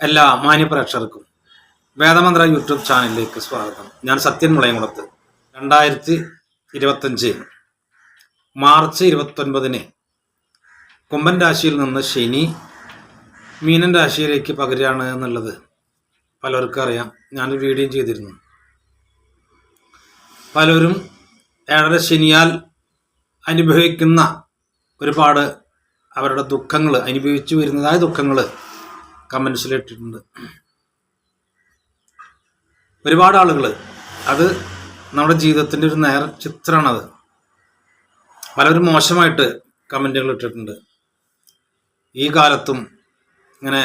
എല്ലാ മാന്യപ്രേക്ഷകർക്കും വേദമന്ത്ര യൂട്യൂബ് ചാനലിലേക്ക് സ്വാഗതം. ഞാൻ സത്യൻ മുളയംകുളത്ത്. രണ്ടായിരത്തി ഇരുപത്തഞ്ച് മാർച്ച് ഇരുപത്തൊൻപതിന് കുംഭൻ രാശിയിൽ നിന്ന് ശനി മീനൻ രാശിയിലേക്ക് പകരുകയാണ് എന്നുള്ളത് പലർക്കും അറിയാം. ഞാനൊരു വീഡിയോ ചെയ്തിരുന്നു. പലരും ഏഴര ശനിയാൽ അനുഭവിക്കുന്ന ഒരുപാട് അവരുടെ ദുഃഖങ്ങൾ അനുഭവിച്ചു വരുന്നതായ ദുഃഖങ്ങൾ കമൻസിൽ ഇട്ടിട്ടുണ്ട്. ഒരുപാട് ആളുകൾ അത് നമ്മുടെ ജീവിതത്തിന്റെ ഒരു നേർ ചിത്രമാണത്. പലരും മോശമായിട്ട് കമന്റുകൾ ഇട്ടിട്ടുണ്ട്. ഈ കാലത്തും ഇങ്ങനെ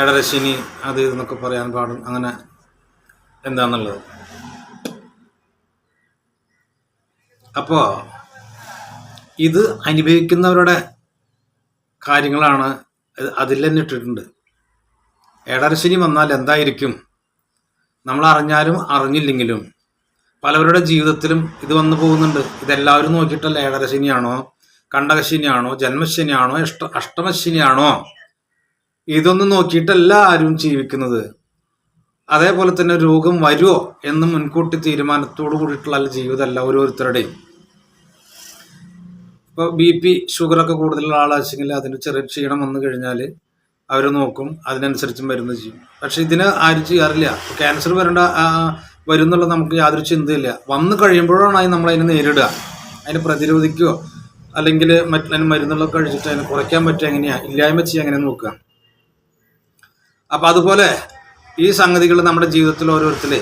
ഏടരശിനി അത് ഇതെന്നൊക്കെ പറയാൻ പാടും അങ്ങനെ എന്താണെന്നുള്ളത് അപ്പോൾ ഇത് അനുഭവിക്കുന്നവരുടെ കാര്യങ്ങളാണ് അതിൽ തന്നെ ഇട്ടിട്ടുണ്ട്. ഏഴരശനി വന്നാൽ എന്തായിരിക്കും? നമ്മൾ അറിഞ്ഞാലും അറിഞ്ഞില്ലെങ്കിലും പലവരുടെ ജീവിതത്തിലും ഇത് വന്നു പോകുന്നുണ്ട്. ഇതെല്ലാവരും നോക്കിയിട്ടല്ല ഏഴരശനിയാണോ കണ്ടകശനിയാണോ ജന്മശനിയാണോ? ഇഷ്ട അഷ്ടമശനിയാണോ? ഇതൊന്നും നോക്കിയിട്ടല്ല ആരും ജീവിക്കുന്നത്. അതേപോലെ തന്നെ രോഗം വരുമോ എന്ന് മുൻകൂട്ടി തീരുമാനത്തോടു കൂടിയിട്ടുള്ള ജീവിതമല്ല ഓരോരുത്തരുടെയും. ഇപ്പോൾ ബി പി ഷുഗറൊക്കെ കൂടുതലുള്ള ആളാച്ചെങ്കിൽ അതിന് ചെറിയ ക്ഷീണം വന്നു കഴിഞ്ഞാൽ അവർ നോക്കും അതിനനുസരിച്ച് മരുന്ന് ചെയ്യും. പക്ഷെ ഇതിന് ആരും ചെയ്യാറില്ല. ക്യാൻസർ വരേണ്ട വരുന്നുള്ള നമുക്ക് യാതൊരു ചിന്തയില്ല. വന്നു കഴിയുമ്പോഴാണ് അതിന് നമ്മൾ അതിനെ നേരിടുക. അതിനെ പ്രതിരോധിക്കുകയോ അല്ലെങ്കിൽ മറ്റു മരുന്നുകളൊക്കെ കഴിച്ചിട്ട് അതിനെ കുറയ്ക്കാൻ പറ്റുക എങ്ങനെയാണ് ഇല്ലായ്മ ചെയ്യുക എങ്ങനെ നോക്കുക. അപ്പം അതുപോലെ ഈ സംഗതികൾ നമ്മുടെ ജീവിതത്തിൽ ഓരോരുത്തർ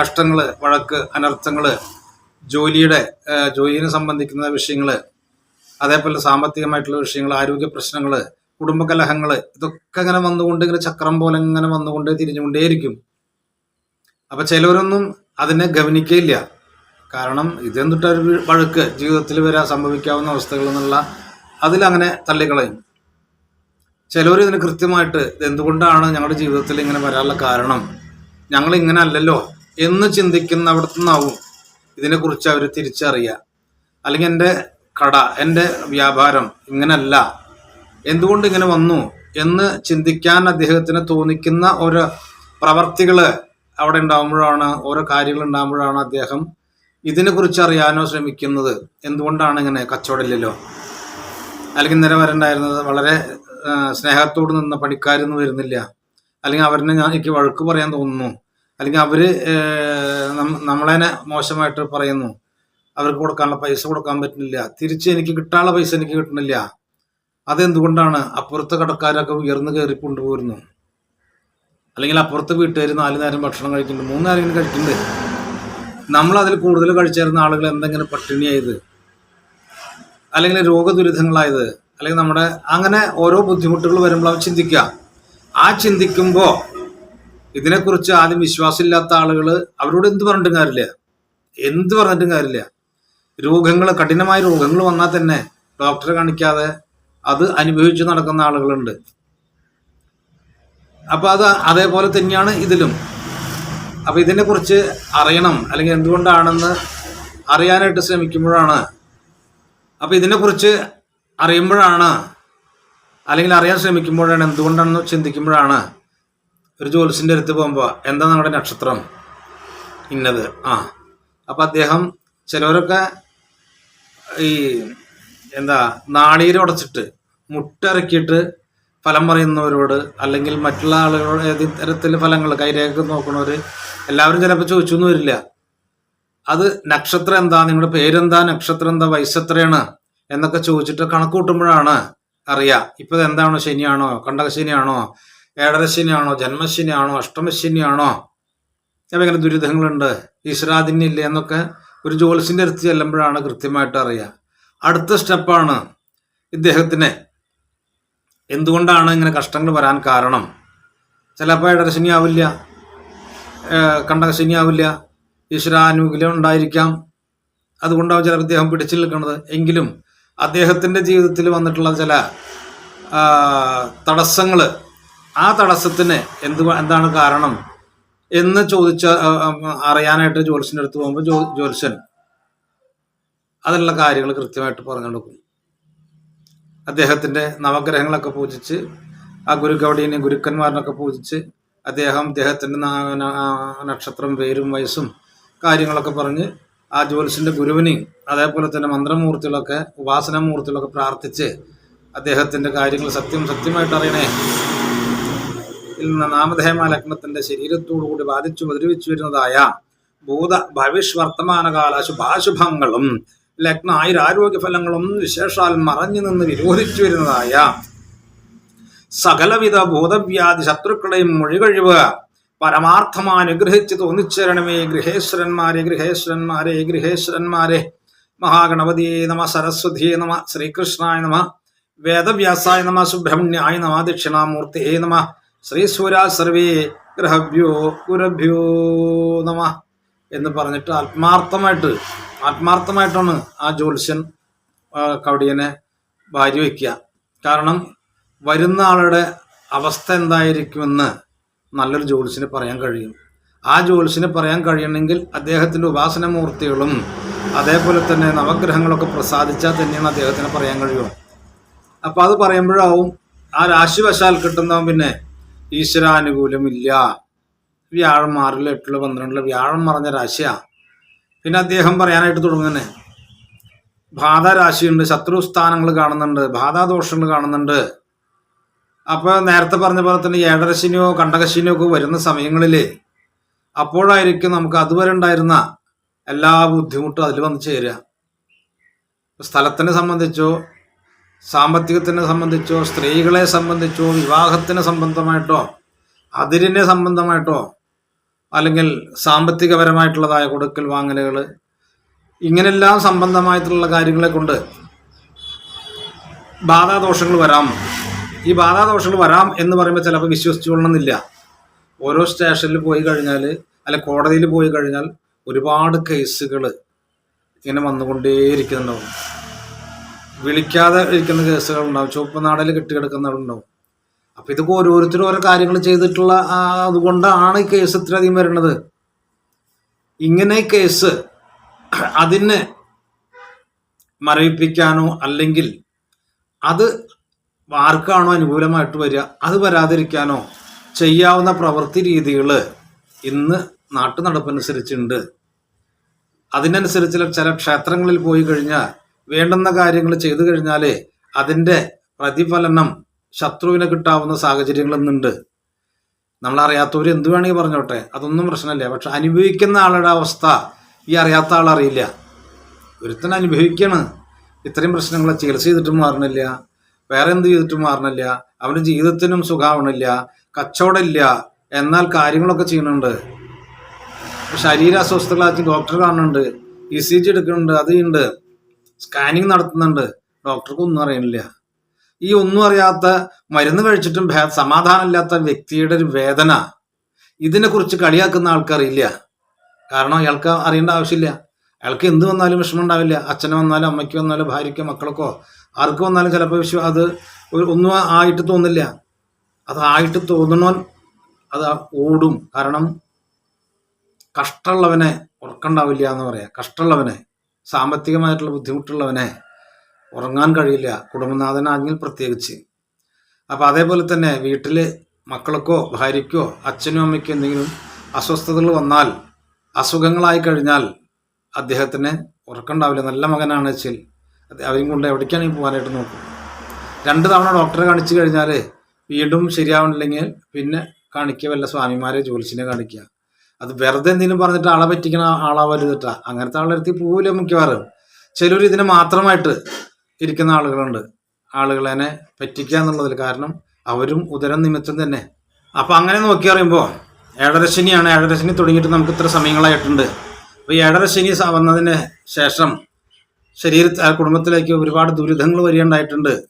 കഷ്ടങ്ങൾ വഴക്ക് അനർത്ഥങ്ങൾ ജോലിയുടെ ജോലിയെ സംബന്ധിക്കുന്ന വിഷയങ്ങൾ അതേപോലെ സാമ്പത്തികമായിട്ടുള്ള വിഷയങ്ങൾ ആരോഗ്യ പ്രശ്നങ്ങൾ കുടുംബകലഹങ്ങൾ ഇതൊക്കെ ഇങ്ങനെ വന്നുകൊണ്ട് ഇങ്ങനെ ചക്രം പോലെ ഇങ്ങനെ വന്നുകൊണ്ട് തിരിഞ്ഞുകൊണ്ടേയിരിക്കും. അപ്പൊ ചിലവരൊന്നും അതിനെ ഗവനിക്കയില്ല. കാരണം ഇതെന്തിട്ടൊരു വഴക്ക്? ജീവിതത്തിൽ വരെ സംഭവിക്കാവുന്ന അവസ്ഥകൾ എന്നുള്ള അതിലങ്ങനെ തള്ളിക്കളയും. ചിലവർ ഇതിന് കൃത്യമായിട്ട് ഇതെന്തുകൊണ്ടാണ് ഞങ്ങളുടെ ജീവിതത്തിൽ ഇങ്ങനെ വരാനുള്ള കാരണം? ഞങ്ങൾ ഇങ്ങനെ അല്ലല്ലോ എന്ന് ചിന്തിക്കുന്ന അവിടുത്തെ ഇതിനെക്കുറിച്ച് അവർ തിരിച്ചറിയുക. അല്ലെങ്കിൽ എന്റെ കട എന്റെ വ്യാപാരം ഇങ്ങനല്ല. എന്തുകൊണ്ട് ഇങ്ങനെ വന്നു എന്ന് ചിന്തിക്കാൻ അദ്ദേഹത്തിന് തോന്നിക്കുന്ന ഒരു പ്രവർത്തികൾ അവിടെ ഉണ്ടാകുമ്പോഴാണ് ഓരോ കാര്യങ്ങൾ ഉണ്ടാകുമ്പോഴാണ് അദ്ദേഹം ഇതിനെക്കുറിച്ച് അറിയാനോ ശ്രമിക്കുന്നത്. എന്തുകൊണ്ടാണ് ഇങ്ങനെ കച്ചവടമില്ലല്ലോ? അല്ലെങ്കിൽ ഇന്നലെ വരണ്ടായിരുന്നത് വളരെ സ്നേഹത്തോട് നിന്ന പണിക്കാരൊന്നും വരുന്നില്ല. അല്ലെങ്കിൽ അവരിനെ ഞാൻ എനിക്ക് വഴക്ക് പറയാൻ തോന്നുന്നു. അല്ലെങ്കിൽ അവർ നമ്മളെന്നെ മോശമായിട്ട് പറയുന്നു. അവർക്ക് കൊടുക്കാനുള്ള പൈസ കൊടുക്കാൻ പറ്റുന്നില്ല. തിരിച്ച് എനിക്ക് കിട്ടാനുള്ള പൈസ എനിക്ക് കിട്ടുന്നില്ല അതെന്തുകൊണ്ടാണ് അപ്പുറത്തെ കടക്കാരൊക്കെ ഉയർന്നു കയറി കൊണ്ടുപോയിരുന്നു അല്ലെങ്കിൽ അപ്പുറത്തെ വീട്ടുകാർ നാല് നേരം ഭക്ഷണം കഴിക്കുന്നുണ്ട് മൂന്ന് നേരം കഴിക്കുന്നുണ്ട്. നമ്മൾ അതിൽ കൂടുതൽ കഴിച്ചിരുന്ന ആളുകൾ എന്തെങ്കിലും പട്ടിണിയായത്? അല്ലെങ്കിൽ രോഗദുരിതങ്ങളായത്? അല്ലെങ്കിൽ നമ്മുടെ അങ്ങനെ ഓരോ ബുദ്ധിമുട്ടുകൾ വരുമ്പോൾ അവർ ചിന്തിക്കുക. ആ ചിന്തിക്കുമ്പോൾ ഇതിനെക്കുറിച്ച് ആദ്യം വിശ്വാസമില്ലാത്ത ആളുകൾ അവരോട് എന്ത് പറഞ്ഞിട്ടും കാര്യമില്ല. എന്ത് പറഞ്ഞിട്ടും കാര്യമില്ല. രോഗങ്ങൾ കഠിനമായ രോഗങ്ങൾ വന്നാൽ തന്നെ ഡോക്ടറെ കാണിക്കാതെ അത് അനുഭവിച്ചു നടക്കുന്ന ആളുകളുണ്ട്. അപ്പൊ അത് അതേപോലെ തന്നെയാണ് ഇതിലും. അപ്പൊ ഇതിനെക്കുറിച്ച് അറിയണം. അല്ലെങ്കിൽ എന്തുകൊണ്ടാണെന്ന് അറിയാനായിട്ട് ശ്രമിക്കുമ്പോഴാണ്. അപ്പൊ ഇതിനെക്കുറിച്ച് അറിയുമ്പോഴാണ്. അല്ലെങ്കിൽ അറിയാൻ ശ്രമിക്കുമ്പോഴാണ് എന്തുകൊണ്ടാണെന്ന് ചിന്തിക്കുമ്പോഴാണ് ഒരു ജ്യോത്സ്യന്റെ അടുത്ത് പോകുമ്പോൾ എന്താ നമ്മുടെ നക്ഷത്രം? ഇന്നത്. ആ. അപ്പം അദ്ദേഹം ചിലവരൊക്കെ ഈ എന്താ നാളീര് ഉടച്ചിട്ട് മുട്ടിറക്കിയിട്ട് ഫലം പറയുന്നവരോട് അല്ലെങ്കിൽ മറ്റുള്ള ആളുകളോട് ഏത് തരത്തിൽ ഫലങ്ങൾ കൈരേഖ നോക്കണവര് എല്ലാവരും ചിലപ്പോൾ ചോദിച്ചു ഒന്നും വരില്ല. അത് നക്ഷത്രം എന്താ നിങ്ങളുടെ പേരെന്താ നക്ഷത്രം എന്താ വയസ്സ് എത്രയാണ് എന്നൊക്കെ ചോദിച്ചിട്ട് കണക്ക് കൂട്ടുമ്പോഴാണ് അറിയാം. ഇപ്പൊ എന്താണോ ശനിയാണോ കണ്ടകശനിയാണോ ഏഴരശനിയാണോ ജന്മശനിയാണോ അഷ്ടമശനിയാണോ? അപ്പം ഇങ്ങനെ ദുരിതങ്ങളുണ്ട്. ഈശ്വരാധിന്യമില്ല എന്നൊക്കെ ഒരു ജോലിസിന്റെ അടുത്ത് ചെല്ലുമ്പോഴാണ് കൃത്യമായിട്ട് അറിയുക. അടുത്ത സ്റ്റെപ്പാണ് ഇദ്ദേഹത്തിന് എന്തുകൊണ്ടാണ് ഇങ്ങനെ കഷ്ടങ്ങൾ വരാൻ കാരണം? ചിലപ്പോൾ ഏഴരശനി ആവില്ല കണ്ടകശനി ആവില്ല ഈശ്വരാനുകൂല്യം ഉണ്ടായിരിക്കാം. അതുകൊണ്ടാവും ചിലപ്പോൾ അദ്ദേഹം പിടിച്ചു നിൽക്കുന്നത്. എങ്കിലും അദ്ദേഹത്തിന്റെ ജീവിതത്തിൽ വന്നിട്ടുള്ള ചില തടസ്സങ്ങൾ ആ തടസ്സത്തിന് എന്ത് എന്താണ് കാരണം? എന്ന് ചോദിച്ച അറിയാനായിട്ട് ജ്യോത്സ്യന്റെ അടുത്ത് പോകുമ്പോൾ ജ്യോ ജ്യോത്സ്യൻ അതിനുള്ള കാര്യങ്ങൾ കൃത്യമായിട്ട് പറഞ്ഞു കൊടുക്കും. അദ്ദേഹത്തിന്റെ നവഗ്രഹങ്ങളൊക്കെ പൂജിച്ച് ആ ഗുരുഗൗഡീനെ ഗുരുക്കന്മാരനൊക്കെ പൂജിച്ച് അദ്ദേഹം നാ- നക്ഷത്രം പേരും വയസ്സും കാര്യങ്ങളൊക്കെ പറഞ്ഞ് ആ ജ്യോത്സ്യന്റെ ഗുരുവിനെയും അതേപോലെ തന്നെ മന്ത്രമൂർത്തികളൊക്കെ ഉപാസനമൂർത്തികളൊക്കെ പ്രാർത്ഥിച്ച് അദ്ദേഹത്തിന്റെ കാര്യങ്ങൾ സത്യം സത്യമായിട്ട് അറിയണേ. ഇന്ന് നാമധേമ ലഗ്നത്തിന്റെ ശരീരത്തോടുകൂടി ബാധിച്ചു ഉപദ്രവിച്ചു വരുന്നതായ ഭൂത ഭവിഷ് വർത്തമാനകാല ശുഭാശുഭങ്ങളും ലഗ്ന ആയുരാരോഗ്യ ഫലങ്ങളും വിശേഷാൽ മറഞ്ഞു നിന്ന് വിരോധിച്ചു വരുന്നതായ സകലവിധ ഭൂതവ്യാധി ശത്രുക്കളെയും മൊഴികഴിവ് പരമാർത്ഥമായി അനുഗ്രഹിച്ച് തോന്നിച്ചേരണമേ ഗൃഹേശ്വരന്മാരെ ഗൃഹേശ്വരന്മാരെ ഗൃഹേശ്വരന്മാരെ. മഹാഗണപതിയെ നമ സരസ്വതിയെ നമ ശ്രീകൃഷ്ണായ നമ വേദവ്യാസായ നമ സുബ്രഹ്മണ്യായ നമ ദക്ഷിണാമൂർത്തിയെ നമ ശ്രീസൂര സർവേ ഗ്രഹഭ്യോ ഗുരഭ്യോ നമ എന്ന് പറഞ്ഞിട്ട് ആത്മാർത്ഥമായിട്ട് ആത്മാർത്ഥമായിട്ടാണ് ആ ജ്യോത്സ്യൻ കവടിയനെ ഭാര്യ വയ്ക്കുക കാരണം വരുന്ന ആളുടെ അവസ്ഥ എന്തായിരിക്കുമെന്ന് നല്ലൊരു ജ്യോത്സ്യന് പറയാൻ കഴിയും. ആ ജ്യോത്സ്യന് പറയാൻ കഴിയണമെങ്കിൽ അദ്ദേഹത്തിന്റെ ഉപാസനമൂർത്തികളും അതേപോലെ തന്നെ നവഗ്രഹങ്ങളൊക്കെ പ്രസാദിച്ചാൽ തന്നെയാണ് അദ്ദേഹത്തിന് പറയാൻ കഴിയുള്ളൂ അപ്പോൾ അത് പറയുമ്പോഴാവും ആ രാശിവശാൽ കിട്ടുന്നവൻ പിന്നെ ഈശ്വരാനുകൂലമില്ല വ്യാഴം ആറിൽ എട്ടിൽ പന്ത്രണ്ടിൽ വ്യാഴം മറഞ്ഞ രാശിയാ. പിന്നെ അദ്ദേഹം പറയാനായിട്ട് തുടങ്ങുന്നേ. ബാധാരാശിയുണ്ട് ശത്രുസ്ഥാനങ്ങൾ കാണുന്നുണ്ട് ബാധാദോഷങ്ങൾ കാണുന്നുണ്ട്. അപ്പോൾ നേരത്തെ പറഞ്ഞ പോലെ തന്നെ ഏഴരശനിയോ കണ്ടകശനിയോ ഒക്കെ വരുന്ന സമയങ്ങളിൽ അപ്പോഴായിരിക്കും നമുക്ക് അതുവരെ ഉണ്ടായിരുന്ന എല്ലാ ബുദ്ധിമുട്ടും അതിൽ വന്ന് ചേരുക. സ്ഥലത്തിനെ സംബന്ധിച്ചോ സാമ്പത്തികത്തിനെ സംബന്ധിച്ചോ സ്ത്രീകളെ സംബന്ധിച്ചോ വിവാഹത്തിന് സംബന്ധമായിട്ടോ അതിരിനെ സംബന്ധമായിട്ടോ അല്ലെങ്കിൽ സാമ്പത്തികപരമായിട്ടുള്ളതായ കൊടുക്കൽ വാങ്ങലുകൾ ഇങ്ങനെല്ലാം സംബന്ധമായിട്ടുള്ള കാര്യങ്ങളെ കൊണ്ട് ബാധാദോഷങ്ങൾ വരാം. ഈ ബാധാദോഷങ്ങൾ വരാം എന്ന് പറയുമ്പോൾ ചിലപ്പോൾ വിശ്വസിച്ചു കൊള്ളണമെന്നില്ല ഓരോ സ്റ്റേഷനിൽ പോയി കഴിഞ്ഞാൽ അല്ലെ കോടതിയിൽ പോയി കഴിഞ്ഞാൽ ഒരുപാട് കേസുകൾ ഇങ്ങനെ വന്നുകൊണ്ടേയിരിക്കുന്നുണ്ടാവും. വിളിക്കാതെ ഇരിക്കുന്ന കേസുകൾ ഉണ്ടാവും. ചുവപ്പ് നാടയിൽ കെട്ടിക്കിടക്കുന്നവരുണ്ടാവും അപ്പം ഇതൊക്കെ ഓരോരുത്തരും ഓരോ കാര്യങ്ങൾ ചെയ്തിട്ടുള്ള അതുകൊണ്ടാണ് ഈ കേസ് ഇത്രയധികം വരുന്നത് ഇങ്ങനെ കേസ് അതിന് മരവിപ്പിക്കാനോ അല്ലെങ്കിൽ അത് ആർക്കാണോ അനുകൂലമായിട്ട് വരിക അത് വരാതിരിക്കാനോ ചെയ്യാവുന്ന പ്രവൃത്തി രീതികൾ ഇന്ന് നാട്ടു നടപ്പനുസരിച്ചുണ്ട് അതിനനുസരിച്ച് ചില ക്ഷേത്രങ്ങളിൽ പോയി കഴിഞ്ഞാൽ വേണ്ടുന്ന കാര്യങ്ങൾ ചെയ്തു കഴിഞ്ഞാൽ അതിന്റെ പ്രതിഫലനം ശത്രുവിന് കിട്ടാവുന്ന സാഹചര്യങ്ങൾ ഇന്നുണ്ട് നമ്മളറിയാത്തവർ എന്ത് വേണമെങ്കിൽ പറഞ്ഞോട്ടെ? അതൊന്നും പ്രശ്നമില്ല. പക്ഷെ അനുഭവിക്കുന്ന ആളുടെ അവസ്ഥ ഈ അറിയാത്ത ആൾ അറിയില്ല. ഒരുത്തൻ അനുഭവിക്കാണ്. ഇത്രയും പ്രശ്നങ്ങൾ ചികിത്സ ചെയ്തിട്ടും മാറണില്ല. വേറെ എന്ത് ചെയ്തിട്ടും മാറണില്ല. അവന്റെ ജീവിതത്തിനും സുഖമാവണില്ല. കച്ചവടമില്ല. എന്നാൽ കാര്യങ്ങളൊക്കെ ചെയ്യുന്നുണ്ട്. ശരീര അസ്വസ്ഥകളാക്കി ഡോക്ടർ കാണുന്നുണ്ട്. ഇ സി ജി എടുക്കുന്നുണ്ട്. അത് ഉണ്ട് സ്കാനിങ് നടത്തുന്നുണ്ട്. ഡോക്ടർക്ക് ഒന്നും അറിയണില്ല. ഈ ഒന്നും അറിയാത്ത മരുന്ന് കഴിച്ചിട്ടും സമാധാനം സമാധാനമില്ലാത്ത വ്യക്തിയുടെ ഒരു വേദന ഇതിനെക്കുറിച്ച് കളിയാക്കുന്ന ആൾക്കറിയില്ല. കാരണം അയാൾക്ക് അറിയേണ്ട ആവശ്യമില്ല. അയാൾക്ക് എന്ത് വന്നാലും വിഷമം ഉണ്ടാവില്ല. അച്ഛന് വന്നാലും അമ്മയ്ക്ക് വന്നാലും ഭാര്യയ്ക്ക് മക്കൾക്കോ ആർക്ക് വന്നാലും ചിലപ്പോൾ വിശ്വ അത് ഒന്നും ആയിട്ട് തോന്നില്ല. അത് ആയിട്ട് തോന്നണോൻ അത് ഓടും. കാരണം കഷ്ടമുള്ളവനെ ഉറക്കണ്ടാവില്ല എന്ന് പറയാം. കഷ്ടമുള്ളവനെ സാമ്പത്തികമായിട്ടുള്ള ബുദ്ധിമുട്ടുള്ളവനെ ഉറങ്ങാൻ കഴിയില്ല കുടുംബനാഥനാണെങ്കിൽ പ്രത്യേകിച്ച്. അപ്പോൾ അതേപോലെ തന്നെ വീട്ടിൽ മക്കൾക്കോ ഭാര്യയ്ക്കോ അച്ഛനും അമ്മയ്ക്കോ എന്തെങ്കിലും അസ്വസ്ഥതകൾ വന്നാൽ അസുഖങ്ങളായി കഴിഞ്ഞാൽ അദ്ദേഹത്തിന് ഉറക്കണ്ടാവില്ല നല്ല മകനാണ് വെച്ചാൽ അവരും കൊണ്ട് എവിടേക്കാണെങ്കിൽ പോകാനായിട്ട് നോക്കും. രണ്ട് തവണ ഡോക്ടറെ കാണിച്ചു കഴിഞ്ഞാൽ വീണ്ടും ശരിയാവണില്ലെങ്കിൽ പിന്നെ കാണിക്കുക വല്ല സ്വാമിമാരെ ജോലിസിനെ കാണിക്കുക. അത് വെറുതെ എന്തെങ്കിലും പറഞ്ഞിട്ട് ആളെ പറ്റിക്കണ ആളാവരുതിട്ടാ. അങ്ങനത്തെ ആളെ അടുത്ത് പോവില്ല മിക്കവാറും. ചിലർ ഇതിന് മാത്രമായിട്ട് ഇരിക്കുന്ന ആളുകളുണ്ട്. ആളുകളെ പറ്റിക്കുക എന്നുള്ളതിൽ കാരണം അവരും ഉദരം നിമിത്തം തന്നെ. അപ്പം അങ്ങനെ നോക്കി അറിയുമ്പോൾ ഏഴരശനിയാണ് ഏഴരശനി തുടങ്ങിയിട്ട് നമുക്ക് ഇത്ര സമയങ്ങളായിട്ടുണ്ട്. അപ്പോൾ ഏഴരശനി വന്നതിന് ശേഷം ശരീര കുടുംബത്തിലേക്ക് ഒരുപാട് ദുരിതങ്ങൾ വരികയുണ്ടായിട്ടുണ്ട്.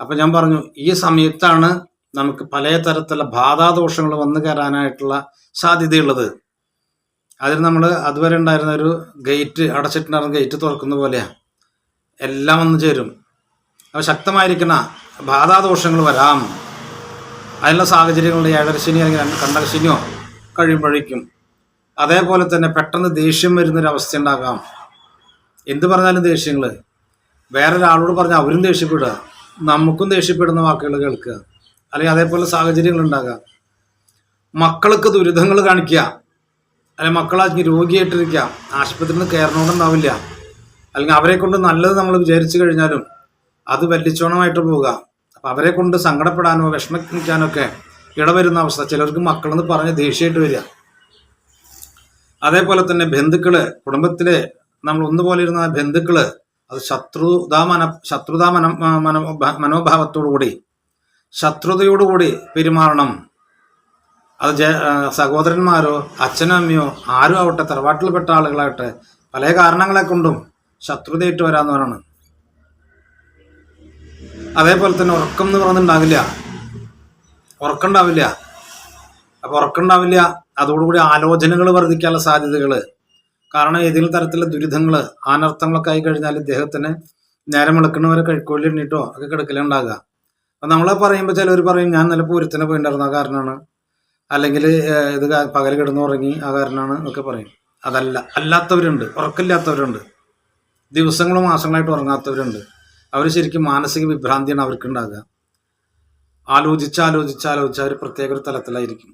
അപ്പം ഞാൻ പറഞ്ഞു ഈ സമയത്താണ് നമുക്ക് പല തരത്തിലുള്ള ബാധാദോഷങ്ങൾ വന്നു കയറാനായിട്ടുള്ള സാധ്യതയുള്ളത്. അതിന് നമ്മൾ അതുവരെ ഉണ്ടായിരുന്ന ഒരു ഗേറ്റ് അടച്ചിട്ടുണ്ടായിരുന്ന ഗേറ്റ് തുറക്കുന്ന പോലെയാണ് എല്ലാം വന്നു ചേരും. അപ്പോൾ ശക്തമായിരിക്കുന്ന ബാധാദോഷങ്ങൾ വരാം. അതിനുള്ള സാഹചര്യങ്ങളുണ്ട് ഏഴരശനി അല്ലെങ്കിൽ രണ്ട് കണ്ടകശനിയോ കഴിയുമ്പോഴേക്കും. അതേപോലെ തന്നെ പെട്ടെന്ന് ദേഷ്യം വരുന്നൊരവസ്ഥ ഉണ്ടാകാം എന്ത് പറഞ്ഞാലും ദേഷ്യങ്ങൾ വേറൊരാളോട് പറഞ്ഞാൽ അവരും ദേഷ്യപ്പെടുക. നമുക്കും ദേഷ്യപ്പെടുന്ന വാക്കുകൾ കേൾക്കുക. അല്ലെങ്കിൽ അതേപോലെ സാഹചര്യങ്ങൾ ഉണ്ടാകാം മക്കൾക്ക് ദുരിതങ്ങൾ കാണിക്കുക. അല്ലെങ്കിൽ മക്കളാ രോഗിയായിട്ടിരിക്കുക. ആശുപത്രിയിൽ നിന്ന് കയറണമെന്നുണ്ടാവില്ല അല്ലെങ്കിൽ അവരെ കൊണ്ട് നല്ലത് നമ്മൾ വിചാരിച്ചു കഴിഞ്ഞാലും അത് വല്ലിച്ചോണമായിട്ട് പോവുക. അപ്പം അവരെ കൊണ്ട് സങ്കടപ്പെടാനോ വിഷമിക്കാനോ ഒക്കെ ഇടവരുന്ന അവസ്ഥ. ചിലർക്ക് മക്കളെന്ന് പറഞ്ഞ് ദേഷ്യമായിട്ട് വരിക. അതേപോലെ തന്നെ ബന്ധുക്കൾ കുടുംബത്തിലെ നമ്മൾ ഒന്നുപോലെ ഇരുന്ന ബന്ധുക്കൾ അത് ശത്രുതാ മന ശത്രുതാ മന മനോഭാവത്തോടു മനോഭാവത്തോടുകൂടി ശത്രുതയോടുകൂടി പെരുമാറണം. അത് ജ സഹോദരന്മാരോ അച്ഛനോ അമ്മയോ ആരും ആവട്ടെ തറവാട്ടിൽപ്പെട്ട ആളുകളാകട്ടെ പല കാരണങ്ങളെ കൊണ്ടും ശത്രുതയിട്ട് വരാവുന്നവരാണ് അതേപോലെ തന്നെ ഉറക്കം എന്ന് പറയുന്നുണ്ടാവില്ല ഉറക്കുണ്ടാവില്ല അപ്പൊ ഉറക്കുണ്ടാവില്ല അതോടുകൂടി ആലോചനകൾ വർദ്ധിക്കാനുള്ള സാധ്യതകൾ കാരണം ഏതെങ്കിലും തരത്തിലുള്ള ദുരിതങ്ങൾ അനർത്ഥങ്ങളൊക്കെ ആയി കഴിഞ്ഞാൽ ഇദ്ദേഹത്തിന് നേരം വിളക്കുന്നവരെ എണ്ണീട്ടോ ഒക്കെ കിടക്കലുണ്ടാകുക നമ്മളെ പറയുമ്പോൾ ചിലവർ പറയും ഞാൻ നല്ല പൂരത്തിന് പോയിണ്ടായിരുന്നു ആ കാരണമാണ് അല്ലെങ്കിൽ ഇത് പകൽ കിടന്നു ഉറങ്ങി ആ കാരണമാണ് എന്നൊക്കെ പറയും. അതല്ല അല്ലാത്തവരുണ്ട് ഉറക്കമില്ലാത്തവരുണ്ട് ദിവസങ്ങളും മാസങ്ങളായിട്ട് ഉറങ്ങാത്തവരുണ്ട്. അവർ ശരിക്കും മാനസിക വിഭ്രാന്തിയാണ് അവർക്ക് ഉണ്ടാകുക ആലോചിച്ച് ആലോചിച്ച് ആലോചിച്ച് അവർ പ്രത്യേക ഒരു തലത്തിലായിരിക്കും.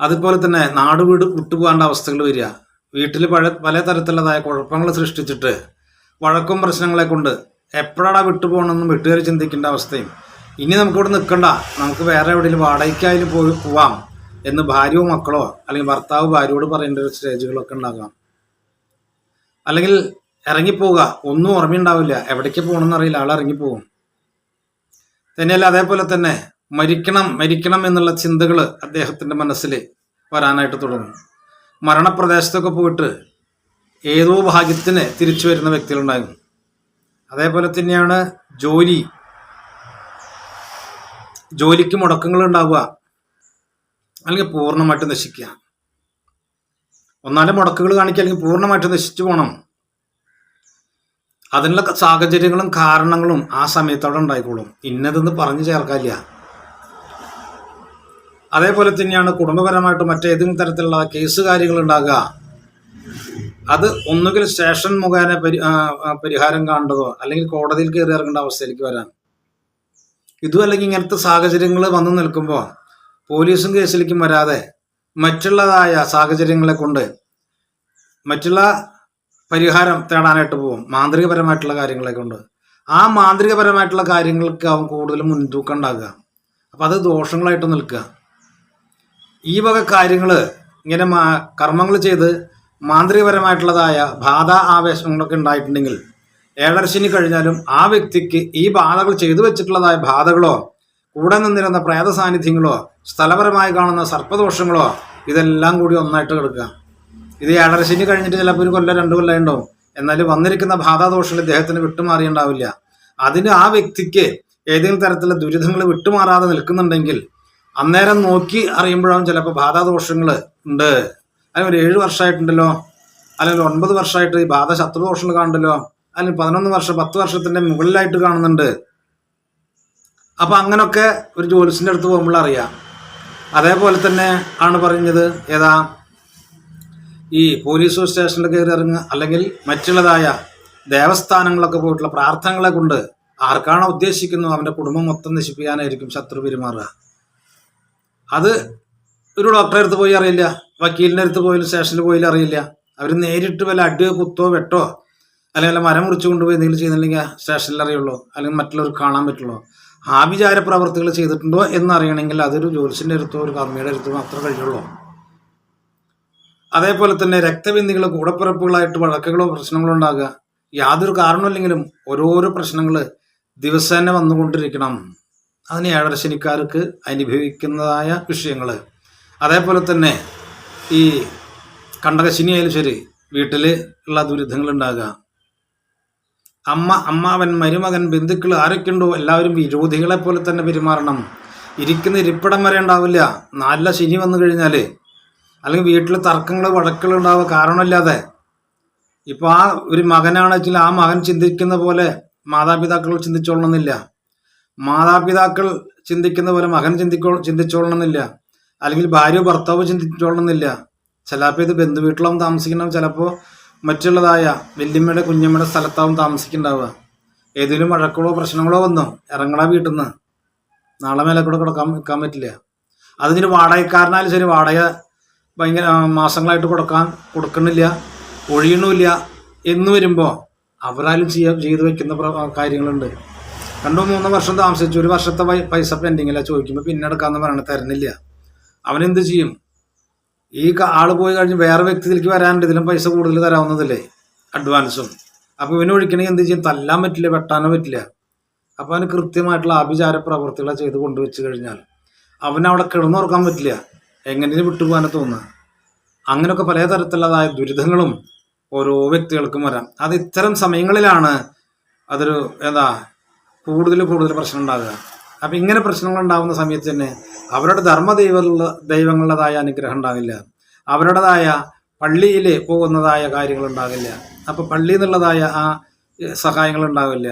അതുപോലെ തന്നെ നാട് വീട് വിട്ടുപോകേണ്ട അവസ്ഥകൾ വരിക. വീട്ടിൽ പല പല തരത്തിലുള്ളതായ കുഴപ്പങ്ങൾ സൃഷ്ടിച്ചിട്ട് വഴക്കും പ്രശ്നങ്ങളെ കൊണ്ട് എപ്പോഴാടാ വിട്ടുപോകണമെന്നും വീട്ടുകാർ ചിന്തിക്കേണ്ട അവസ്ഥയും. ഇനി നമുക്കിവിടെ നിൽക്കണ്ട നമുക്ക് വേറെ എവിടെയെങ്കിലും വാടകയ്ക്കായാലും പോയി പോവാം എന്ന് ഭാര്യയോ മക്കളോ അല്ലെങ്കിൽ ഭർത്താവ് ഭാര്യയോട് പറയേണ്ട ഒരു സ്റ്റേജുകളൊക്കെ ഉണ്ടാകാം. അല്ലെങ്കിൽ ഇറങ്ങിപ്പോവുക. ഒന്നും ഓർമ്മയുണ്ടാവില്ല. എവിടേക്ക് പോകണമെന്ന് അറിയില്ല. ആൾ ഇറങ്ങിപ്പോകും തന്നെയല്ല അതേപോലെ തന്നെ മരിക്കണം മരിക്കണം എന്നുള്ള ചിന്തകൾ അദ്ദേഹത്തിന്റെ മനസ്സിൽ വരാനായിട്ട് തുടങ്ങും. മരണപ്രദേശത്തൊക്കെ പോയിട്ട് ഏതോ ഭാഗ്യത്തിന് തിരിച്ചു വരുന്ന വ്യക്തികളുണ്ടാകും. അതേപോലെ തന്നെയാണ് ജോലി. ജോലിക്ക് മുടക്കങ്ങൾ ഉണ്ടാവുക അല്ലെങ്കിൽ പൂർണമായിട്ട് നശിക്കുക. ഒന്നാലും മുടക്കുകൾ കാണിക്കുക അല്ലെങ്കിൽ പൂർണമായിട്ട് നശിച്ചു പോകണം. അതിനുള്ള സാഹചര്യങ്ങളും കാരണങ്ങളും ആ സമയത്തോടെ ഉണ്ടായിക്കോളും. ഇന്നതെന്ന് പറഞ്ഞു ചേർക്കാനില്ല. അതേപോലെ തന്നെയാണ് കുടുംബപരമായിട്ട് മറ്റേതെങ്കിലും തരത്തിലുള്ള കേസ് കാര്യങ്ങൾ ഉണ്ടാകുക. അത് ഒന്നുകിൽ സ്റ്റേഷൻ മുഖേന പരിഹാരം കാണേണ്ടതോ അല്ലെങ്കിൽ കോടതിയിൽ കയറി ഇറങ്ങേണ്ട അവസ്ഥയിലേക്ക് വരാൻ ഇതും അല്ലെങ്കിൽ ഇങ്ങനത്തെ സാഹചര്യങ്ങൾ വന്നു നിൽക്കുമ്പോൾ പോലീസും കേസിലേക്കും വരാതെ മറ്റുള്ളതായ സാഹചര്യങ്ങളെ കൊണ്ട് മറ്റുള്ള പരിഹാരം തേടാനായിട്ട് പോകും മാന്ത്രികപരമായിട്ടുള്ള കാര്യങ്ങളെ കൊണ്ട്. ആ മാന്ത്രികപരമായിട്ടുള്ള അവൻ കൂടുതൽ മുൻതൂക്കം ഉണ്ടാകുക അപ്പം അത് ദോഷങ്ങളായിട്ട് നിൽക്കുക. ഈ വക കാര്യങ്ങൾ ഇങ്ങനെ കർമ്മങ്ങൾ ചെയ്ത് മാന്ത്രികപരമായിട്ടുള്ളതായ ബാധ ആവേശങ്ങളൊക്കെ ഉണ്ടായിട്ടുണ്ടെങ്കിൽ ഏഴർശിനി കഴിഞ്ഞാലും ആ വ്യക്തിക്ക് ഈ ബാധകൾ ചെയ്തു വെച്ചിട്ടുള്ളതായ ബാധകളോ കൂടെ നിന്നിരുന്ന പ്രേത സാന്നിധ്യങ്ങളോ സ്ഥലപരമായി കാണുന്ന സർപ്പദോഷങ്ങളോ ഇതെല്ലാം കൂടി ഒന്നായിട്ട് കിടക്കുക. ഇത് ഏഴരശനി കഴിഞ്ഞിട്ട് ചിലപ്പോൾ ഒരു കൊല്ലം രണ്ട് കൊല്ലം ഉണ്ടാവും. എന്നാൽ വന്നിരിക്കുന്ന ബാധാദോഷങ്ങൾ ഇദ്ദേഹത്തിന് വിട്ടുമാറിയുണ്ടാവില്ല. അതിന് ആ വ്യക്തിക്ക് ഏതെങ്കിലും തരത്തിലുള്ള ദുരിതങ്ങൾ വിട്ടുമാറാതെ നിൽക്കുന്നുണ്ടെങ്കിൽ അന്നേരം നോക്കി അറിയുമ്പോഴാവും ചിലപ്പോൾ ബാധാദോഷങ്ങൾ ഉണ്ട്. അല്ലെങ്കിൽ ഒരു ഏഴ് വർഷമായിട്ടുണ്ടല്ലോ അല്ലെങ്കിൽ ഒൻപത് വർഷമായിട്ട് ഈ ബാധ ശത്രുദോഷങ്ങൾ കാണുന്നുണ്ടല്ലോ അല്ലെങ്കിൽ പതിനൊന്ന് വർഷം പത്ത് വർഷത്തിന്റെ മുകളിലായിട്ട് കാണുന്നുണ്ട്. അപ്പൊ അങ്ങനൊക്കെ ഒരു ജോലിസിന്റെ അടുത്ത് പോകുമ്പോൾ അറിയാം. അതേപോലെ തന്നെ ആണ് പറഞ്ഞത് ഏതാ? ഈ പോലീസ് സ്റ്റേഷനിൽ കയറി ഇറങ്ങുക അല്ലെങ്കിൽ മറ്റുള്ളതായ ദേവസ്ഥാനങ്ങളൊക്കെ പോയിട്ടുള്ള പ്രാർത്ഥനകളെ കൊണ്ട് ആർക്കാണോ ഉദ്ദേശിക്കുന്നു അവന്റെ കുടുംബം മൊത്തം നശിപ്പിക്കാനായിരിക്കും ശത്രു പെരുമാറുക. അത് ഒരു ഡോക്ടറെ അടുത്ത് പോയി അറിയില്ല. വക്കീലിന്റെ അടുത്ത് പോയാലും സ്റ്റേഷനിൽ പോയാലും അറിയില്ല. അവർ നേരിട്ട് വല്ല അടിയോ കുത്തോ വെട്ടോ അല്ലെങ്കിൽ മരം മുറിച്ച് കൊണ്ടുപോയി എന്തെങ്കിലും ചെയ്യുന്നില്ലെങ്കിൽ സ്റ്റേഷനിൽ അറിയുള്ളൂ. അല്ലെങ്കിൽ മറ്റുള്ളവർക്ക് കാണാൻ പറ്റുള്ളൂ. ആ വിചാര പ്രവർത്തികൾ ചെയ്തിട്ടുണ്ടോ എന്നറിയണമെങ്കിൽ അതൊരു ജ്യോത്സ്യന്റെ അടുത്തോ ഒരു കർമ്മിയുടെ അടുത്തോ മാത്രമേ കഴിയുള്ളൂ. അതേപോലെ തന്നെ രക്തബിന്ദികൾ കൂടപ്പിറപ്പുകളായിട്ട് വഴക്കുകളോ പ്രശ്നങ്ങളോ ഉണ്ടാകുക. യാതൊരു കാരണമില്ലെങ്കിലും ഓരോരോ പ്രശ്നങ്ങൾ ദിവസേന വന്നുകൊണ്ടിരിക്കണം. അതിന് ഏഴര ശനിക്കാർക്ക് അനുഭവിക്കുന്നതായ വിഷയങ്ങൾ അതേപോലെ തന്നെ ഈ കണ്ടകശിനി ആയാലും ശരി വീട്ടിൽ ഉള്ള ദുരിതങ്ങൾ ഉണ്ടാകുക അമ്മ അമ്മാവൻ മരുമകൻ ബന്ധുക്കൾ ആരൊക്കെയുണ്ടോ എല്ലാവരും വിരോധികളെ പോലെ തന്നെ പെരുമാറണം. ഇരിക്കുന്ന ഇരിപ്പിടം വരെ ഉണ്ടാവില്ല. നല്ല ശനി വന്നു കഴിഞ്ഞാൽ അല്ലെങ്കിൽ വീട്ടിൽ തർക്കങ്ങൾ വഴക്കുകൾ ഉണ്ടാവുക കാരണമില്ലാതെ ഇപ്പോൾ ആ ഒരു മകനാണെച്ചാൽ ആ മകൻ ചിന്തിക്കുന്ന പോലെ മാതാപിതാക്കൾ ചിന്തിച്ചോളണമെന്നില്ല. മാതാപിതാക്കൾ ചിന്തിക്കുന്ന പോലെ മകൻ ചിന്തിക്കോ ചിന്തിച്ചോളണമെന്നില്ല. അല്ലെങ്കിൽ ഭാര്യ ഭർത്താവ് ചിന്തിച്ചോളണമെന്നില്ല ചിലപ്പോൾ ഇത് ബന്ധു വീട്ടിലാവും താമസിക്കണം ചിലപ്പോൾ മറ്റുള്ളതായ വല്യമ്മയുടെ കുഞ്ഞമ്മയുടെ സ്ഥലത്താവും താമസിക്കുന്നുണ്ടാവുക ഏതെങ്കിലും വഴക്കുകളോ പ്രശ്നങ്ങളോ വന്നോ ഇറങ്ങണ വീട്ടിൽ നിന്ന് നാളെ മേലെ കൂടെ കൊടുക്കാൻ നിൽക്കാൻ പറ്റില്ല. അതിന് വാടകക്കാരനായാലും ശരി വാടക ഭയങ്കര മാസങ്ങളായിട്ട് കൊടുക്കാൻ കൊടുക്കണില്ല ഒഴിയണമില്ല എന്ന് വരുമ്പോൾ അവരാലും ചെയ്യാൻ ചെയ്തു വെക്കുന്ന കാര്യങ്ങളുണ്ട്. രണ്ടോ മൂന്നോ വർഷം താമസിച്ചു. ഒരു വർഷത്തെ പൈസ പെൻഡിങ്ങില്ല ചോദിക്കുമ്പോൾ പിന്നെ എടുക്കാമെന്ന് പറയണത് തരുന്നില്ല അവനെന്ത് ചെയ്യും? ഈ ആൾ പോയി കഴിഞ്ഞ് വേറെ വ്യക്തിയിലേക്ക് വരാനുണ്ട്. ഇതിലും പൈസ കൂടുതൽ തരാവുന്നതല്ലേ? അഡ്വാൻസും അപ്പോൾ ഇവനെ ഒഴിക്കണമെങ്കിൽ എന്ത് ചെയ്യും? തല്ലാൻ പറ്റില്ല വെട്ടാനോ പറ്റില്ല. അപ്പോൾ അവന് കൃത്യമായിട്ടുള്ള ആഭിചാര പ്രവർത്തികളെ ചെയ്ത് കൊണ്ടുവച്ച് കഴിഞ്ഞാൽ അവനവിടെ കിടന്നുറക്കാൻ പറ്റില്ല. എങ്ങനെ വിട്ടുപോകാനെ തോന്നുക. അങ്ങനെയൊക്കെ പലതരത്തിലുള്ളതായ ദുരിതങ്ങളും ഓരോ വ്യക്തികൾക്കും വരാം. അത് ഇത്തരം സമയങ്ങളിലാണ് അതൊരു എന്താ കൂടുതൽ കൂടുതൽ പ്രശ്നം ഉണ്ടാകുക അപ്പം ഇങ്ങനെ പ്രശ്നങ്ങൾ ഉണ്ടാകുന്ന സമയത്ത് തന്നെ അവരുടെ ധർമ്മ ധർമ്മദൈവമുള്ള ദൈവങ്ങളുടേതായ അനുഗ്രഹം ഉണ്ടാകില്ല. അവരുടേതായ പള്ളിയിൽ പോകുന്നതായ കാര്യങ്ങൾ ഉണ്ടാകില്ല. അപ്പോൾ പള്ളി എന്നുള്ളതായ ആ സഹായങ്ങൾ ഉണ്ടാകില്ല.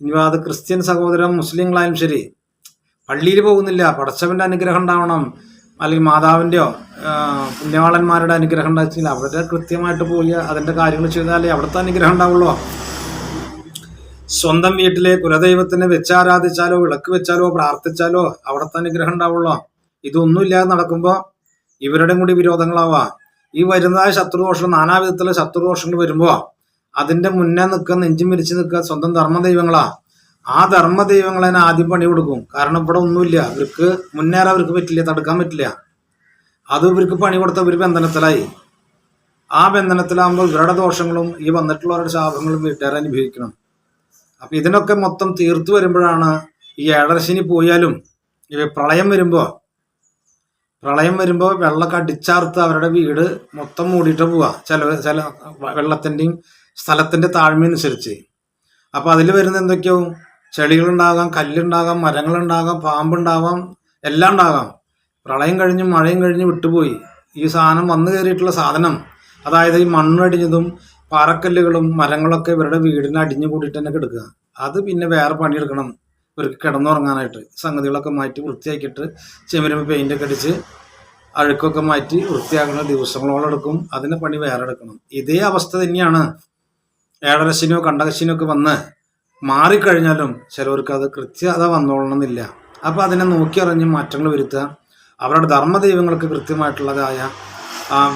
ഇനി അത് ക്രിസ്ത്യൻ സഹോദരൻ മുസ്ലിങ്ങളായാലും ശരി പള്ളിയിൽ പോകുന്നില്ല പടച്ചവന്റെ അനുഗ്രഹം ഉണ്ടാവണം അല്ലെങ്കിൽ മാതാവിന്റെയോ പുണ്യവാളന്മാരുടെ അനുഗ്രഹം ഉണ്ടാച്ചില്ല അവരുടെ കൃത്യമായിട്ട് പോയി അതിന്റെ കാര്യങ്ങൾ ചെയ്താലേ അവിടുത്തെ അനുഗ്രഹം ഉണ്ടാവുള്ളൂ. സ്വന്തം വീട്ടിലെ കുലദൈവത്തിനെ വെച്ചാരാധിച്ചാലോ വിളക്ക് വെച്ചാലോ പ്രാർത്ഥിച്ചാലോ അവിടുത്തെ അനുഗ്രഹം ഉണ്ടാവുള്ളൂ? ഇതൊന്നുമില്ലാതെ നടക്കുമ്പോൾ ഇവരുടെ കൂടി വിരോധങ്ങളാവാ. ഈ വരുന്നതായ ശത്രുദോഷം നാനാവിധത്തിലുള്ള ശത്രുദോഷങ്ങൾ വരുമ്പോൾ അതിന്റെ മുന്നേ നിൽക്കുക നെഞ്ചും വിരിച്ച് നിൽക്കുക സ്വന്തം ധർമ്മദൈവങ്ങളാ. ആ ധർമ്മദൈവങ്ങൾ തന്നെ ആദ്യം പണി കൊടുക്കും. കാരണം ഇവിടെ ഒന്നുമില്ല. ഇവർക്ക് മുന്നേറാൻ അവർക്ക് പറ്റില്ല തടുക്കാൻ പറ്റില്ല. അത് ഇവർക്ക് പണി കൊടുത്ത ഒരു ബന്ധനത്തിലായി. ആ ബന്ധനത്തിലാകുമ്പോൾ ഇവരുടെ ദോഷങ്ങളും ഈ വന്നിട്ടുള്ളവരുടെ ശാപങ്ങളും വീട്ടുകാരെ അനുഭവിക്കണം. അപ്പൊ ഇതിനൊക്കെ മൊത്തം തീർത്തു വരുമ്പോഴാണ് ഈ ഏഴരശിനി പോയാലും ഇവ പ്രളയം വരുമ്പോ പ്രളയം വരുമ്പോ വെള്ളമൊക്കെ അടിച്ചാർത്ത് അവരുടെ വീട് മൊത്തം മൂടിയിട്ട് പോവുക ചില ചില വെള്ളത്തിന്റെയും സ്ഥലത്തിന്റെ താഴ്മയനുസരിച്ച്. അപ്പോൾ അതിൽ വരുന്ന എന്തൊക്കെയോ ചെളികളുണ്ടാകാം കല്ലുണ്ടാകാം മരങ്ങളുണ്ടാകാം പാമ്പുണ്ടാകാം എല്ലാം ഉണ്ടാകാം. പ്രളയം കഴിഞ്ഞ് മഴയും കഴിഞ്ഞ് വിട്ടുപോയി. ഈ സാധനം വന്നു കയറിയിട്ടുള്ള സാധനം അതായത് ഈ മണ്ണടിഞ്ഞതും പാറക്കല്ലുകളും മരങ്ങളൊക്കെ ഇവരുടെ വീടിനെ അടിഞ്ഞു കൂടിയിട്ട് തന്നെ കിടക്കുക. അത് പിന്നെ വേറെ പണിയെടുക്കണം. ഇവർക്ക് കിടന്നുറങ്ങാനായിട്ട്. സംഗതികളൊക്കെ മാറ്റി വൃത്തിയാക്കിയിട്ട് ചെമരുമ്പ് പെയിന്റൊക്കെ അടിച്ച് അഴുക്കൊക്കെ മാറ്റി വൃത്തിയാക്കുന്ന ദിവസങ്ങളോളം എടുക്കും. അതിന് പണി വേറെ എടുക്കണം. ഇതേ അവസ്ഥ തന്നെയാണ് ഏഴരശിനോ കണ്ടകശിനോ ഒക്കെ വന്ന് മാറിക്കഴിഞ്ഞാലും ചിലവർക്ക് അത് കൃത്യത വന്നോളണമെന്നില്ല. അപ്പോൾ അതിനെ നോക്കിയറിഞ്ഞ് മാറ്റങ്ങൾ വരുത്തുക. അവരുടെ ധർമ്മദൈവങ്ങൾക്ക് കൃത്യമായിട്ടുള്ളതായ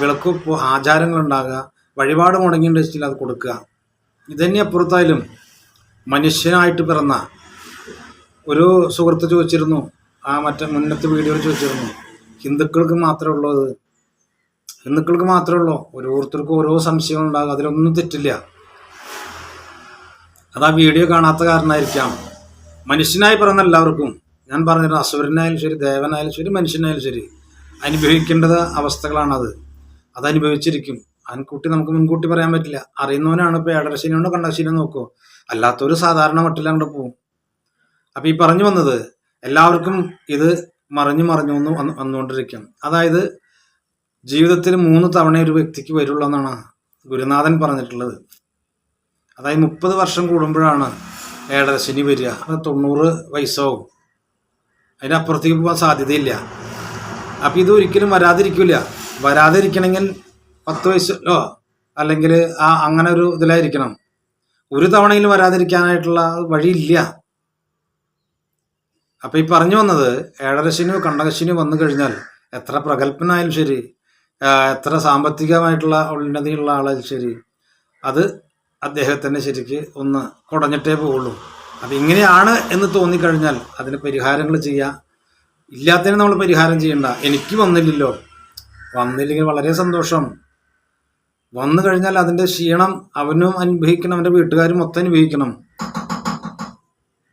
വിളക്ക് ആചാരങ്ങളുണ്ടാകുക വഴിപാട് മുടങ്ങിയിട്ടുണ്ടെങ്കിൽ അത് കൊടുക്കുക. ഇതന്നെ അപ്പുറത്തായാലും മനുഷ്യനായിട്ട് പിറന്ന ഒരു സുഹൃത്ത് ചോദിച്ചിരുന്നു. ആ മറ്റേ മുന്നത്തെ വീഡിയോയിൽ ചോദിച്ചിരുന്നു. ഹിന്ദുക്കൾക്ക് മാത്രമേ ഉള്ളൂ അത്. ഹിന്ദുക്കൾക്ക് മാത്രമേ ഉള്ളൂ. ഓരോരുത്തർക്കും ഓരോ സംശയങ്ങൾ ഉണ്ടാകും. അതിലൊന്നും തെറ്റില്ല. അത് ആ വീഡിയോ കാണാത്ത കാരണമായിരിക്കാം. മനുഷ്യനായി പിറന്ന എല്ലാവർക്കും. ഞാൻ പറഞ്ഞിരുന്നു അസുരനായാലും ശരി ദേവനായാലും ശരി മനുഷ്യനായാലും ശരി. അനുഭവിക്കേണ്ടത് അവസ്ഥകളാണത്. അതനുഭവിച്ചിരിക്കും. അതിൻകൂട്ടി നമുക്ക് മുൻകൂട്ടി പറയാൻ പറ്റില്ല. അറിയുന്നവനാണ് ഇപ്പോൾ ഏഴരശനിയുണ്ടോ കണ്ടശീനോ നോക്കോ? അല്ലാത്തൊരു സാധാരണ മട്ടിൽ അങ്ങോട്ട് പോകും അപ്പം ഈ പറഞ്ഞു വന്നത് എല്ലാവർക്കും ഇത് മറിഞ്ഞു മറിഞ്ഞു വന്നു വന്നുകൊണ്ടിരിക്കുകയാണ്. വന്നുകൊണ്ടിരിക്കും അതായത് ജീവിതത്തിൽ മൂന്ന് തവണ ഒരു വ്യക്തിക്ക് വരുള്ളൂ എന്നാണ് ഗുരുനാഥൻ പറഞ്ഞിട്ടുള്ളത്. അതായത് മുപ്പത് വർഷം കൂടുമ്പോഴാണ് ഏഴര ശനി വരിക. അത് തൊണ്ണൂറ് വയസ്സാവും. അതിനപ്പുറത്തേക്ക് പോകാൻ സാധ്യതയില്ല. അപ്പം ഇത് ഒരിക്കലും വരാതിരിക്കില്ല വരാതിരിക്കണമെങ്കിൽ പത്ത് വയസ്സോ അല്ലെങ്കിൽ ആ അങ്ങനെ ഒരു ഇതിലായിരിക്കണം. ഒരു തവണയിലും വരാതിരിക്കാനായിട്ടുള്ള വഴിയില്ല. അപ്പം ഈ പറഞ്ഞു വന്നത് ഏഴരശനിയോ കണ്ടകശനിയോ വന്നു കഴിഞ്ഞാൽ എത്ര പ്രഗത്ഭനായാലും ശരി എത്ര സാമ്പത്തികമായിട്ടുള്ള ഉന്നതിയുള്ള ആളായാലും ശരി അത് അദ്ദേഹത്തിന് ശരിക്ക് ഒന്ന് കുടഞ്ഞിട്ടേ പോവുള്ളൂ. അപ്പം ഇങ്ങനെയാണ് എന്ന് തോന്നിക്കഴിഞ്ഞാൽ അതിന് പരിഹാരങ്ങൾ ചെയ്യുക ഇല്ലാത്തതിന് നമ്മൾ പരിഹാരം ചെയ്യണ്ട. എനിക്ക് വന്നില്ലല്ലോ. വന്നില്ലെങ്കിൽ വളരെ സന്തോഷം. വന്നു കഴിഞ്ഞാൽ അതിന്റെ ക്ഷീണം അവനും അനുഭവിക്കണം അവന്റെ വീട്ടുകാരും മൊത്തം അനുഭവിക്കണം.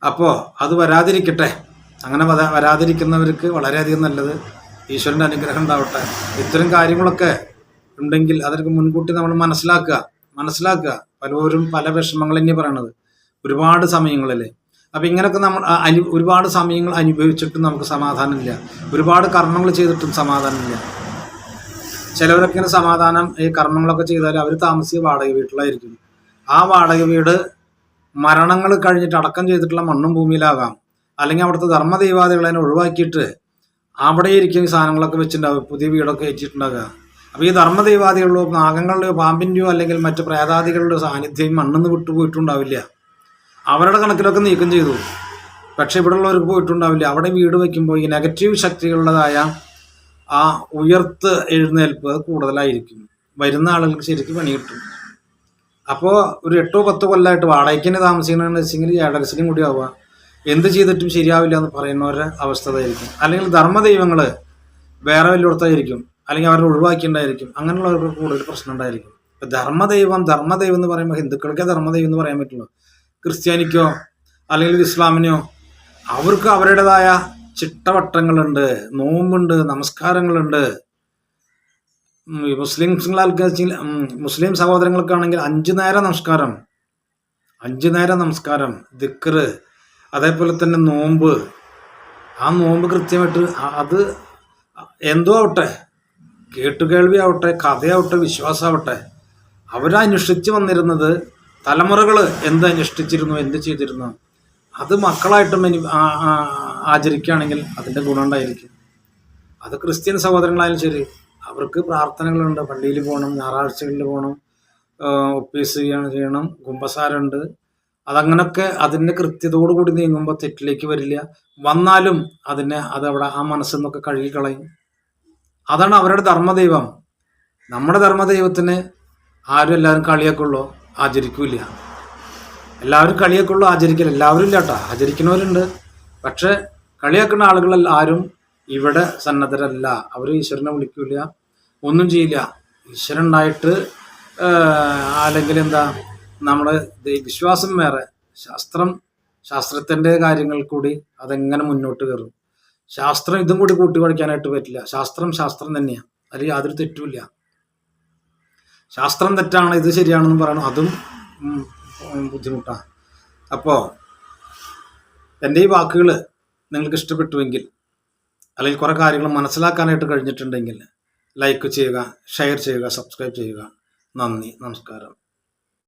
അപ്പോൾ അത് വരാതിരിക്കട്ടെ. അങ്ങനെ വരാ വരാതിരിക്കുന്നവർക്ക് വളരെയധികം നല്ലത് ഈശ്വരന്റെ അനുഗ്രഹം ഉണ്ടാവട്ടെ. ഇത്തരം കാര്യങ്ങളൊക്കെ ഉണ്ടെങ്കിൽ അതൊക്കെ മുൻകൂട്ടി നമ്മൾ മനസ്സിലാക്കുക മനസ്സിലാക്കുക. പലരും പല വിഷമങ്ങൾ തന്നെ പറയണത്. ഒരുപാട് സമയങ്ങളിൽ അപ്പം ഇങ്ങനെയൊക്കെ നമ്മൾ ഒരുപാട് സമയങ്ങൾ അനുഭവിച്ചിട്ടും നമുക്ക് സമാധാനമില്ല. ഒരുപാട് കർമ്മങ്ങൾ ചെയ്തിട്ടും സമാധാനമില്ല. ചിലവരൊക്കെ ഇങ്ങനെ സമാധാനം ഈ കർമ്മങ്ങളൊക്കെ ചെയ്താൽ അവർ താമസിച്ച് വാടക വീട്ടിലായിരിക്കും. ആ വാടക വീട് മരണങ്ങൾ കഴിഞ്ഞിട്ട് അടക്കം ചെയ്തിട്ടുള്ള മണ്ണും ഭൂമിയിലാകാം. അല്ലെങ്കിൽ അവിടുത്തെ ധർമ്മദൈവാദികളെ ഒഴിവാക്കിയിട്ട് അവിടെ ഇരിക്കും സാധനങ്ങളൊക്കെ വെച്ചിട്ടുണ്ടാവും പുതിയ വീടൊക്കെ ഏറ്റിട്ടുണ്ടാകുക അപ്പോൾ ഈ ധർമ്മദൈവാദികളിലോ നാഗങ്ങളുടെയോ പാമ്പിന്റെയോ അല്ലെങ്കിൽ മറ്റു പ്രേതാദികളുടെ സാന്നിധ്യം മണ്ണെന്ന് വിട്ടുപോയിട്ടുണ്ടാവില്ല അവരുടെ കണക്കിലൊക്കെ നീക്കം ചെയ്തു. പക്ഷെ ഇവിടെ ഉള്ളവർക്ക് പോയിട്ടുണ്ടാവില്ല. അവിടെ വീട് വയ്ക്കുമ്പോൾ ഈ നെഗറ്റീവ് ശക്തികളുടേതായ ആ ഉയർത്ത് എഴുന്നേൽപ്പ് കൂടുതലായിരിക്കും. വരുന്ന ആളുകൾക്ക് ശരിക്കും പണി കിട്ടും. അപ്പോൾ ഒരു എട്ടോ പത്തോ കൊല്ലമായിട്ട് വാടകയ്ക്ക് തന്നെ താമസിക്കണമെന്ന് വെച്ചെങ്കിൽ ഏഴരസിലും കൂടി ആവുക. എന്ത് ചെയ്തിട്ടും ശരിയാവില്ല എന്ന് പറയുന്നവരുടെ അവസ്ഥ അതായിരിക്കും അല്ലെങ്കിൽ ധർമ്മദൈവങ്ങൾ വേറെ വല്ലയിടത്തായിരിക്കും അല്ലെങ്കിൽ അവരെ ഒഴിവാക്കിയിട്ടുണ്ടായിരിക്കും അങ്ങനെയുള്ളവർക്ക് കൂടുതൽ പ്രശ്നം ഉണ്ടായിരിക്കും. ഇപ്പം ധർമ്മദൈവം ധർമ്മദൈവം എന്ന് പറയുമ്പോൾ ഹിന്ദുക്കൾക്കേ ധർമ്മദൈവം എന്ന് പറയാൻ പറ്റുള്ളൂ. ക്രിസ്ത്യാനിക്കോ അല്ലെങ്കിൽ ഇസ്ലാമിനോ അവർക്ക് അവരുടേതായ ചിട്ടവട്ടങ്ങളുണ്ട് നോമ്പുണ്ട് നമസ്കാരങ്ങളുണ്ട്. മുസ്ലിംസുകൾക്ക് മുസ്ലിം സഹോദരങ്ങൾക്കാണെങ്കിൽ അഞ്ചു നേരം നമസ്കാരം. അഞ്ചു നേരം നമസ്കാരം ദിക്കറ് അതേപോലെ തന്നെ നോമ്പ്. ആ നോമ്പ് കൃത്യമായിട്ട് അത് എന്തോ ആവട്ടെ കേട്ടുകേൾവി ആവട്ടെ കഥയാവട്ടെ വിശ്വാസമാവട്ടെ അവരനുഷ്ഠിച്ച് വന്നിരുന്നത് തലമുറകൾ എന്ത് അനുഷ്ഠിച്ചിരുന്നു എന്ത് ചെയ്തിരുന്നു അത് മക്കളായിട്ടും ഇനി ആചരിക്കുകയാണെങ്കിൽ അതിന്റെ ഗുണം ഉണ്ടായിരിക്കും. അത് ക്രിസ്ത്യൻ സഹോദരങ്ങളായാലും ശരി അവർക്ക് പ്രാർത്ഥനകളുണ്ട്. പള്ളിയിൽ പോകണം ഞായറാഴ്ചകളിൽ പോകണം ഒപ്പീസ് ചെയ്യണം ചെയ്യണം കുമ്പസാരമുണ്ട് അതങ്ങനൊക്കെ അതിന്റെ കൃത്യതയോടു കൂടി നീങ്ങുമ്പോൾ തെറ്റിലേക്ക് വരില്ല. വന്നാലും അതിനെ അതവിടെ ആ മനസ്സിൽ നിന്നൊക്കെ കഴുകിക്കളയും. അതാണ് അവരുടെ ധർമ്മദൈവം. നമ്മുടെ ധർമ്മദൈവത്തിന് ആരും എല്ലാവരും കളിയാക്കുള്ളൂ? ആചരിക്കൂല എല്ലാവരും കളിയാക്കുള്ളൂ? ആചരിക്കില്ല. എല്ലാവരും ഇല്ല കേട്ടോ ആചരിക്കുന്നവരുണ്ട്. പക്ഷെ കളിയാക്കുന്ന ആളുകളല്ല ആരും ഇവിടെ സന്നദ്ധരല്ല. അവർ ഈശ്വരനെ വിളിക്കില്ല. ഒന്നും ചെയ്യില്ല. ഈശ്വരൻ ഉണ്ടായിട്ട് അല്ലെങ്കിൽ എന്താ നമ്മുടെ വിശ്വാസം വേറെ. ശാസ്ത്രം ശാസ്ത്രത്തിന്റെ കാര്യങ്ങൾ കൂടി അതെങ്ങനെ മുന്നോട്ട് കയറും? ശാസ്ത്രം ഇതും കൂടി കൂട്ടി പഠിക്കാനായിട്ട് പറ്റില്ല. ശാസ്ത്രം ശാസ്ത്രം തന്നെയാണ് അതിൽ യാതൊരു തെറ്റുമില്ല. ശാസ്ത്രം തെറ്റാണ് ഇത് ശരിയാണെന്ന് പറയണം. അതും ബുദ്ധിമുട്ടാണ് അപ്പോൾ എന്റെ ഈ വാക്കുകൾ നിങ്ങൾക്ക് ഇഷ്ടപ്പെട്ടുവെങ്കിൽ അല്ലെങ്കിൽ കുറേ കാര്യങ്ങൾ മനസ്സിലാക്കാനായിട്ട് കഴിഞ്ഞിട്ടുണ്ടെങ്കിൽ ലൈക്ക് ചെയ്യുക ഷെയർ ചെയ്യുക സബ്സ്ക്രൈബ് ചെയ്യുക. നന്ദി നമസ്കാരം.